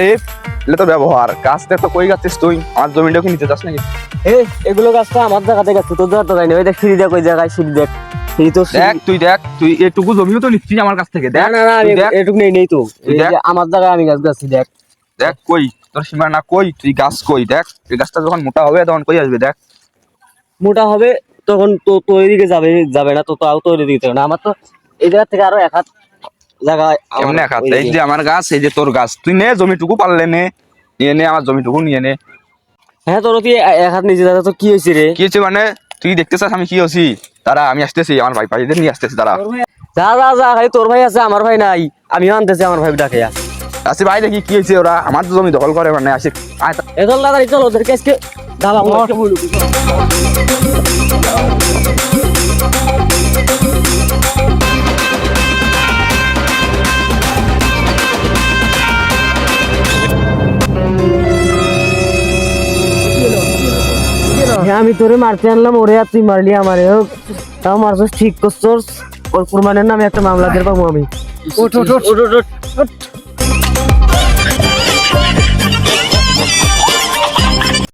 আরে এটা তো ব্যবহার। গাছটা তো কই গাছিস তুই? আমার জমিটাও কি নিতে চাস নাকি? এ এগুলো গাছটা আমার জায়গাতে গেছে তোর জায়গা তো যায়নি। ওই দেখ সিঁড়ি দেখ ওই জায়গায় সিঁড়ি দেখ। দেখ তুই দেখ তুই এটুকু জমিও তো নিচ্ছিস আমার কাছ থেকে দেখ না না এটুকু নেই নেই তো। আমার জায়গায় আমি গাছ গাছি দেখ। দেখ কই? তোর সীমানা কই? তুই গাছ কই? দেখ এই গাছটা যখন মোটা হবে তখন কই আসবে দেখ। মোটা হবে তখন তো তোর এদিকে যাবে যাবে না তো তাও তোর এদিকে যাবে না। আমার তো এই জায়গা থেকে আরও এক হাত জায়গায় আমার এমনি খাত এই যে আমার গাছ এই যে তোর গাছ। তুই নে জমিটুকু পারলে নে। নিয়ে নে আমার জমিটুকু নিয়ে নে। হ্যাঁ তোর তুই এক হাত যাবে তো কি হয়েছে রে? কি হচ্ছে মানে? তুই দেখতে চাস আমি কি হচ্ছি তারা আমি আসতেছি আমার ভাই ভাইদের নিয়ে আসতেছি তারা যা যা যা খালি তোর ভাই আছে আমার ভাই নাই। আমিও আনতেছি আমার ভাই ডাকে। আসি ভাই দেখি কি হয়েছে ওরা। আমার তো জমি দখল করে মানে আসে আয় তা- দাদা চলো ওদেরকে আজকে দাবা আমি তোরে মারতে আনলাম ওরে আর তুই মারলি আমারে। তাও মারছস ঠিক করছস। ওর কুরবানের নামে একটা মামলা দেবো আমি। ওঠ ওঠ ওঠ, ওঠ